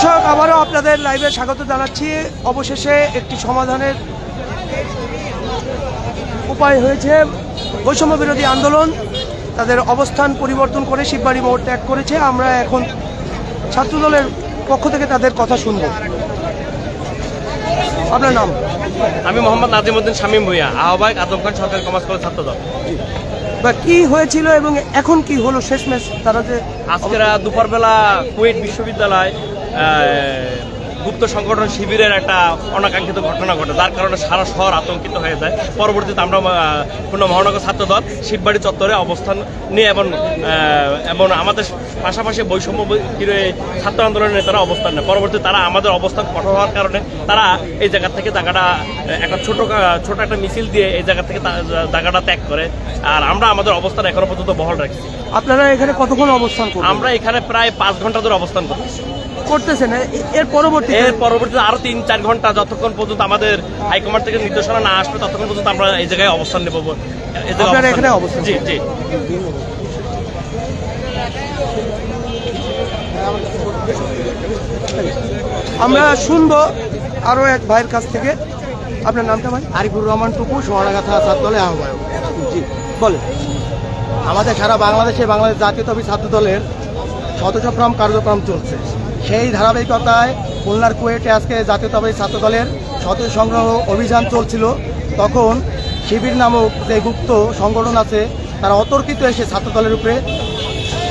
দর্শক, আবারও আপনাদের লাইভে স্বাগত জানাচ্ছি। অবশেষে একটি সমাধানের উপায় হয়েছে। বৈষম্য বিরোধী আন্দোলন তাদের অবস্থান পরিবর্তন করে শিববাড়ি মোড় ত্যাগ করেছে। আমরা এখন ছাত্রদলের পক্ষ থেকে তাদের কথা শুনব। আপনার নাম? আমি মোহাম্মদ নাজিমুদ্দিন শামীম ভুইয়া, আহ্বায়ক আদম খান সরকারি কমার্স কলেজ ছাত্র দল বা কি হয়েছিল এবং এখন কি হলো শেষমেশ তারা যে আজকের দুপুরবেলা কুয়েট বিশ্ববিদ্যালয় গুপ্ত সংগঠন শিবিরের একটা অনাকাঙ্ক্ষিত ঘটনা ঘটে যার কারণে সারা শহর আতঙ্কিত হয়ে যায়। পরবর্তীতে আমরা খুলনা মহানগর ছাত্র দল শিববাড়ি চত্বরে অবস্থান নিয়ে এবং এবং আমাদের পাশাপাশি বৈষম্য ছাত্র আন্দোলনের নেতারা অবস্থান নেয়। পরবর্তীতে তারা আমাদের অবস্থান কঠোর হওয়ার কারণে তারা এই জায়গা থেকে জায়গাটা একটা ছোট ছোট একটা মিছিল দিয়ে এই জায়গা থেকে জায়গাটা ত্যাগ করে। আর আমরা আমাদের অবস্থান এখনও পর্যন্ত বহল রাখছি। আপনারা এখানে কতক্ষণ অবস্থান আমরা এখানে প্রায় পাঁচ ঘণ্টা ধরে অবস্থান করছি। করতেছেন এর পরবর্তী এর পরবর্তীতে আরও তিন চার ঘণ্টা যতক্ষণ পর্যন্ত আমাদের হাইকমান্ড থেকে নির্দেশনা না আসবে ততক্ষণ পর্যন্ত আমরা এই জায়গায় অবস্থান নেব। আপনারা এখানে অবস্থান জি জি। আমরা শুনব আরও এক ভাইয়ের কাছ থেকে। আপনার নামটা ভাই? আরিফুর রহমান টুকু সোহানাগাথা ছাত্র দলের আহ্বায়ক। জি বলেন। আমাদের সারা বাংলাদেশে বাংলাদেশ জাতীয়তাবাদী ছাত্র দলের শতচক্রম কার্যক্রম চলছে। সেই ধারাবাহিকতায় খুলনার কুয়েটে আজকে জাতীয়তাবাদী ছাত্র দলের শত সংগ্রহ অভিযান চলছিল। তখন শিবির নামক যে গুপ্ত সংগঠন আছে, তারা অতর্কিত এসে ছাত্র দলের উপরে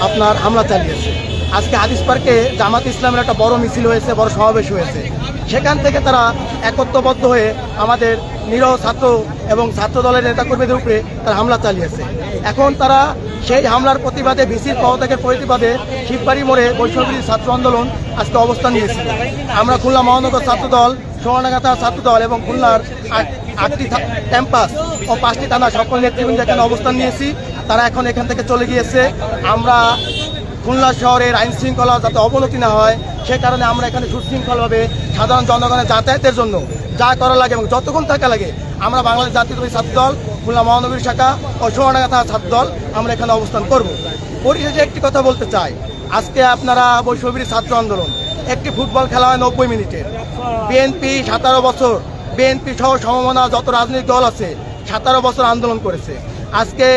আপনার হামলা চালিয়েছে। আজকে হাদিস পার্কে জামাত ইসলামের একটা বড় মিছিল হয়েছে, বড় সমাবেশ হয়েছে। সেখান থেকে তারা একত্রবদ্ধ হয়ে আমাদের নিরহ ছাত্র এবং ছাত্র দলের নেতাকর্মীদের উপরে তারা হামলা চালিয়েছে। এখন তারা সেই হামলার প্রতিবাদে ভিসির পদত্যাগের প্রতিবাদে শিববাড়ি মোড়ে বৈষ্ণবী ছাত্র আন্দোলন আজকে অবস্থান নিয়েছিল আমরা খুলনা মহানগর ছাত্র দল সোহানাগাথা ছাত্র দল এবং খুলনার আট- আটটি ক্যাম্পাস ও পাঁচটি থানা সকল নেতৃবৃন্দ এখানে অবস্থান নিয়েছি। তারা এখন এখান থেকে চলে গিয়েছে। আমরা খুলনা শহরের আইন শৃঙ্খলা যাতে অবনতি না হয়, সে কারণে আমরা এখানে সুশৃঙ্খলভাবে সাধারণ জনগণের যাতায়াতের জন্য যা করা লাগে এবং যতক্ষণ থাকা লাগে, আমরা বাংলাদেশ জাতীয়তাবাদী ছাত্র দল খুলনা মহানগরী শাখা ও সোহানাগাথা ছাত্র দল আমরা এখানে অবস্থান করব। পরিশেষে একটি কথা বলতে চাই। আজকে আপনারা বৈষম্যবির ছাত্র আন্দোলন। একটি ফুটবল খেলা হয় নব্বই মিনিটে। বিএনপি সতেরো বছর বিএনপি সহ সমমনা যত রাজনৈতিক দল আছে, সতেরো বছর আন্দোলন করেছে। আজকে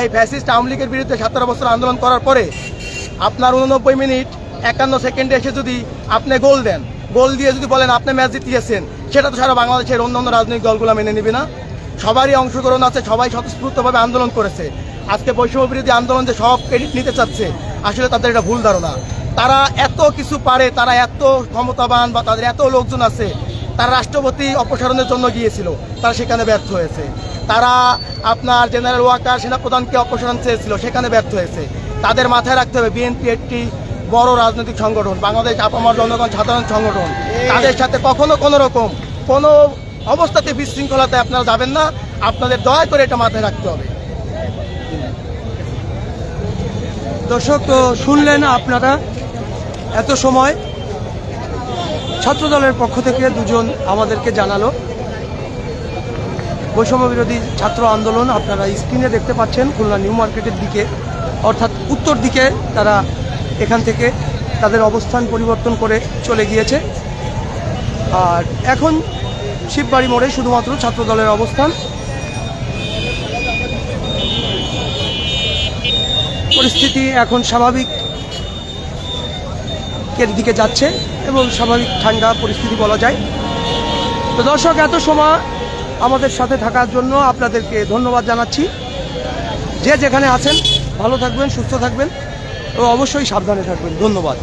এই ফ্যাসিস্ট আওয়ামী লীগের বিরুদ্ধে সতেরো বছর আন্দোলন করার পরে আপনার উননব্বই মিনিট, একান্ন সেকেন্ডে এসে যদি আপনি গোল দেন, গোল দিয়ে যদি বলেন আপনি ম্যাচ জিতিয়েছেন, সেটা তো সারা বাংলাদেশের অন্য অন্য রাজনৈতিক দলগুলো মেনে নেবে না। সবারই অংশগ্রহণ আছে, সবাই স্বতঃস্ফূর্তভাবে আন্দোলন করেছে। আজকে বৈষম্য বিরোধী আন্দোলন যে সব ক্রেডিট নিতে চাচ্ছে আসলে তাদের এটা ভুল ধারণা। তারা এত কিছু পারে, তারা এত ক্ষমতাবান বা তাদের এত লোকজন আছে, তারা রাষ্ট্রপতি অপসারণের জন্য গিয়েছিল, তারা সেখানে ব্যর্থ হয়েছে। তারা আপনার জেনারেল ওয়াকার সেনাপ্রধানকে অপসারণ চেয়েছিল, সেখানে ব্যর্থ হয়েছে। তাদের মাথায় রাখতে হবে বিএনপি একটি বড় রাজনৈতিক সংগঠন, বাংলাদেশ আপামর জনগণ সাধারণ সংগঠন। তাদের সাথে কখনো কোনো রকম কোনো অবস্থাতে বিশৃঙ্খলাতে আপনারা যাবেন না। আপনাদের দয়া করে এটা মাথায় রাখতে হবে। দর্শক শুনলেন আপনারা এত সময় ছাত্রদলের পক্ষ থেকে দুজন আমাদেরকে জানালো। বৈষম্য বিরোধী ছাত্র আন্দোলন আপনারা স্ক্রিনে দেখতে পাচ্ছেন, খুলনা নিউ মার্কেটের দিকে, অর্থাৎ উত্তর দিকে তারা এখান থেকে তাদের অবস্থান পরিবর্তন করে চলে গিয়েছে। আর এখন শিববাড়ি মোড়ে শুধুমাত্র ছাত্রদলের অবস্থান। পরিস্থিতি এখন স্বাভাবিক এর দিকে যাচ্ছে এবং স্বাভাবিক ঠান্ডা পরিস্থিতি বলা যায়। তো দর্শক, এত সময় আমাদের সাথে থাকার জন্য আপনাদেরকে ধন্যবাদ জানাচ্ছি। যে যেখানে আছেন, ভালো থাকবেন, সুস্থ থাকবেন ও অবশ্যই সাবধানে থাকবেন। ধন্যবাদ।